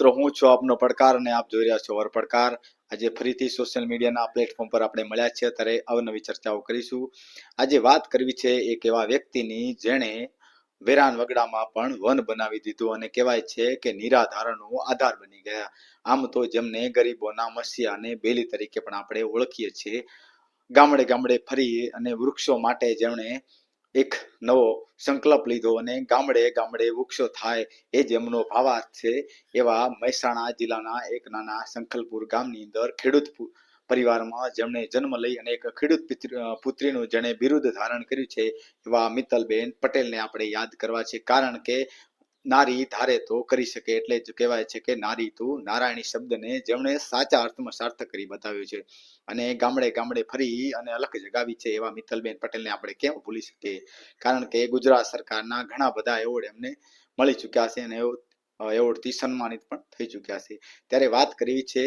મિત્રો, હું છું આપનો પડકાર અને આપ જોઈ રહ્યા છો વર પડકાર. આજે ફરીથી સોશિયલ મીડિયાના પ્લેટફોર્મ પર આપણે મળ્યા છીએ, ત્યારે અવનવી ચર્ચાઓ કરીશું. આજે વાત કરવી છે એક એવા વ્યક્તિની જેણે વેરાન વગડામાં પણ વન બનાવી દીધું અને કહેવાય છે કે નિરાધારનો આધાર બની ગયા. આમ તો જેમને ગરીબોના મસીયાને બેલી તરીકે પણ આપણે ઓળખીએ છીએ. ગામડે ગામડે ફરી અને વૃક્ષો માટે જેમણે એક નવો સંકલ્પ લીધો અને ગામડે ગામડે વૃક્ષો થાય એ જ એમનો ભાવાર્થ છે એવા મહેસાણા જિલ્લાના એક નાના સંખલપુર ગામની અંદર ખેડૂત પરિવારમાં જેમણે જન્મ લઈ અને એક ખેડૂત પુત્રીનું જેણે બિરુદ ધારણ કર્યું છે એવા મિત્તલબેન પટેલને આપણે યાદ કરવા છે કારણ કે નારી ધારે તો કરી શકે એટલે જ કહેવાય છે કે નારી તું નારાયણી શબ્દને જેમણે સાચા અર્થમાં સાર્થક કરી બતાવ્યું છે. અને ગામડે ગામડે ફરી અને અલગ જગાવી છે એવા મિત્તલબેન પટેલને આપણે કેમ ભૂલી શકીએ? કારણ કે ગુજરાત સરકારના ઘણા બધા એવોર્ડ એમને મળી ચૂક્યા છે અને એવોર્ડથી સન્માનિત પણ થઈ ચૂક્યા છે. ત્યારે વાત કરવી છે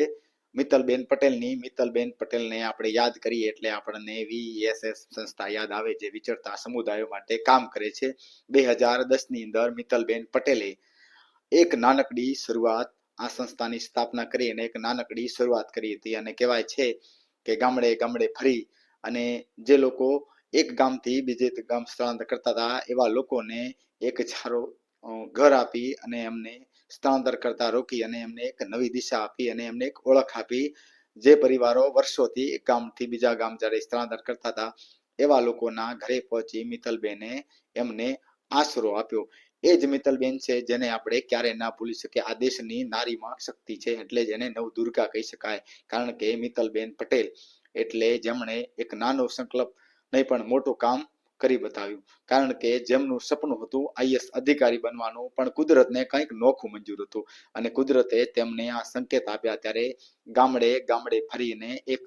મિત્તલબેન પટેલની, મિત્તલબેન પટેલને આપણે યાદ કરીએ એટલે આપણને વીએસએસ સંસ્થા યાદ આવે જે વિચરતા સમુદાયો માટે કામ કરે છે. બે હજાર દસની અંદર મિત્તલબેન પટેલે એક નાનકડી શરૂઆત આ સંસ્થાની સ્થાપના કરી અને એક નાનકડી શરૂઆત કરી હતી અને કહેવાય છે કે ગામડે ગામડે ફરી અને જે લોકો એક ગામથી બીજે ગામ સ્થળાંતર કરતા હતા એવા લોકોને એક સારો ઘર આપી અને એમને સ્થળાંતર કરતા રોકી અને એમને એક નવી દિશા આપી અને એમને એક ઓળખ આપી. જે પરિવારો વર્ષોથી એક ગામથી બીજા ગામ જ્યારે સ્થળાંતર કરતા હતા, એવા લોકોના ઘરે પહોંચી મિત્તલબેને એમને આશરો આપ્યો. એ જ મિત્તલબેન છે જેને આપણે ક્યારેય ના ભૂલી શકીએ. આ દેશની નારીમાં શક્તિ છે એટલે જ એને નવદુર્ગા કહી શકાય. કારણ કે મિત્તલબેન પટેલ એટલે જેમણે એક નાનો સંકલ્પ નહીં પણ મોટું કામ કરી બતાવ્યું. કારણ કે જેમનું સપનું હતું આઈએસ અધિકારી બનવાનું, પણ કુદરતને કંઈક નોખું મંજૂર હતું. અને કુદરતે તેમને આ સંકેત આપ્યા ત્યારે ગામડે ગામડે ફરીને એક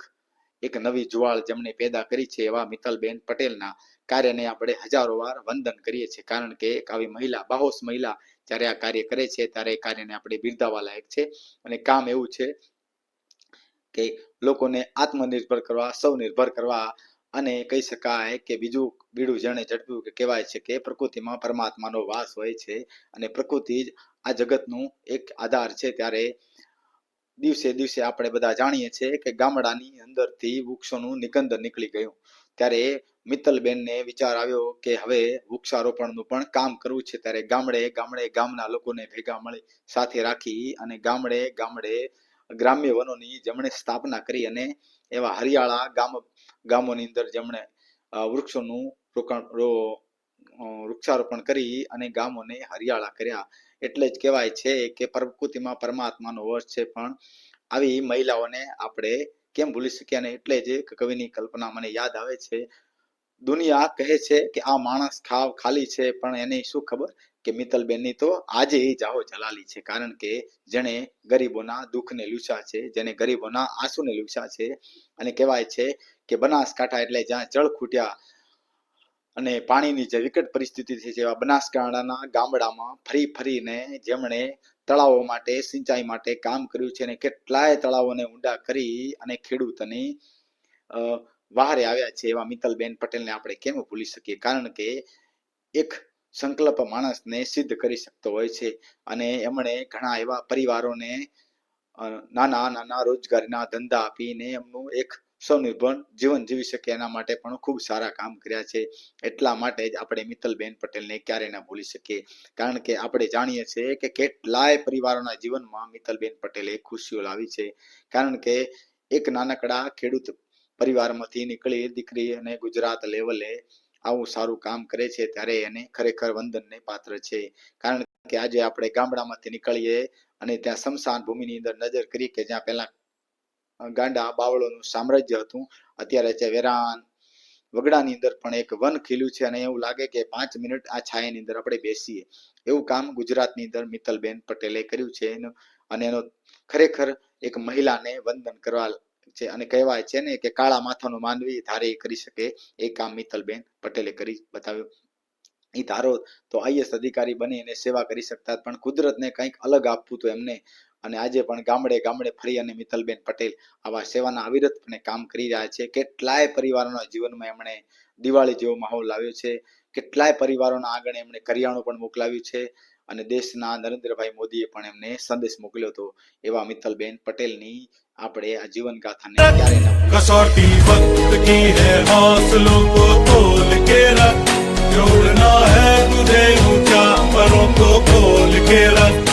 એક નવી જુવાળ જેમણે પેદા કરી છે એવા મિત્તલબેન પટેલના કાર્યને આપણે હજારો વાર વંદન કરીએ છીએ. કારણ કે એક આવી મહિલા, બાહોશ મહિલા જ્યારે આ કાર્ય કરે છે ત્યારે એ કાર્યને આપણે બિરદાવવા લાયક છે. અને કામ એવું છે કે લોકોને આત્મનિર્ભર કરવા સ્વનિર્ભર કરવા અને કહી શકાય કે બીજું બીડું જેણે ઝડપ્યું કે કહેવાય છે કે પ્રકૃતિમાં પરમાત્માનો વાસ હોય છે અને પ્રકૃતિ જ આ જગતનું એક આધાર છે. ત્યારે દિવસે દિવસે આપણે બધા જાણીએ છીએ કે ગામડાની અંદરથી વૃક્ષોનું નિકંદર નીકળી ગયું. ત્યારે મિત્તલબેનને વિચાર આવ્યો કે હવે વૃક્ષારોપણનું પણ કામ કરવું છે. ત્યારે ગામડે ગામડે ગામના લોકોને ભેગા મળી સાથે રાખી અને ગામડે ગામડે ગ્રામ્ય વનોની જેમણે સ્થાપના કરી અને એવા હરિયાળા ગામ, ગામોની અંદર જેમણે વૃક્ષોનું વૃક્ષારોપણ કરી અને ગામોને હરિયાળા કર્યા. એટલે જ કહેવાય છે કે પ્રકૃતિમાં પરમાત્માનો વશ છે. પણ આવી મહિલાઓને આપણે કેમ ભૂલી શક્યા અને એટલે જ કવિની કલ્પના મને યાદ આવે છે. દુનિયા કહે છે કે આ માણસ ખાવ ખાલી છે, પણ એને શું ખબર કે મિત્તલબેનની તો આજે જાહો જલાલી છે. કારણ કે જેણે ગરીબોના દુઃખને લૂછા છે જેને ગરીબોના આંસુને લૂછા છે. અને કહેવાય છે કે બનાસકાંઠા એટલે જ્યાં જળ ખૂટ્યા અને પાણીની જે વિકટ પરિસ્થિતિ છે, જેવા બનાસકાંઠાના ગામડામાં ફરી ફરીને જેમણે તળાવો માટે, સિંચાઈ માટે કામ કર્યું છે અને કેટલાય તળાવોને ઊંડા કરી અને ખેડૂતની વહારે આવ્યા છે, એવા મિત્તલબેન પટેલને આપણે કેમ ભૂલી શકીએ? કારણ કે એક સંકલ્પ માણસને સિદ્ધ કરી શકતો હોય છે અને એમણે ઘણા એવા પરિવારોને નાના નાના રોજગારીના ધંધા આપીને એમનું એક સ્વનિર્ભર જીવન જીવી શકે એના માટે પણ ખૂબ સારા કામ કર્યા છે. એટલા માટે જ આપણે મિત્તલબેન પટેલને ક્યારે ના ભૂલી શકીએ. કારણ કે આપણે જાણીએ છીએ કે કેટલાય પરિવારોના જીવનમાં મિત્તલબેન પટેલે ખુશીઓ લાવી છે. કારણ કે એક નાનકડા ખેડૂત પરિવારમાંથી નીકળી દીકરી અને ગુજરાત લેવલે આવું સારું કામ કરે છે ત્યારે એને ખરેખર વંદનને પાત્ર છે. કારણ કે આજે આપણે ગામડામાંથી નીકળીએ અને ત્યાં સ્મશાન ભૂમિની અંદર નજર કરી કે જ્યાં પહેલા ગાંડા બાવળોનું સામ્રાજ્ય હતું. અત્યારે છે વેરાન. વગડાની અંદર પણ એક વન ખીલ્યું છે અને એવું લાગે કે પાંચ મિનિટ આ છાયાની અંદર આપણે બેસીએ. એવું કામ ગુજરાતની અંદર મિત્તલબેન પટેલે કર્યું છે. એનું અને એનો ખરેખર એક મહિલાને વંદન કરવા છે અને કહેવાય છે ને કે કાળા માથાનો માનવી ધારે કરી શકે. એ કામ મિત્તલબેન પટેલે કરી બતાવ્યું. એ ધારો તો આઈએસ અધિકારી બની અને સેવા કરી શકતા, પણ કુદરતને કંઈક અલગ આપવું તો એમને અને આજે પણ ગામડે ગામડે ફરી અને મિત્તલબેન પટેલ આવા સેવાના અવિરતપણે કામ કરી રહ્યા છે. કેટલાય પરિવારોના જીવનમાં એમણે દિવાળી જેવો માહોલ લાવ્યો છે. કેટલાય પરિવારોના આગળ એમણે કરિયાણું પણ મોકલાવ્યું છે અને દેશના નરેન્દ્રભાઈ મોદીએ પણ એમને સંદેશ મોકલ્યો હતો. એવા મિત્તલબેન પટેલની આપણે આ જીવન ગાથાને ક્યારે ન કસોટી વક્ત કી હે હૌસલો કો તોલ કે રખ? જોડના હે તુજે ઊંચા પરો કો ખોલ કે રખ?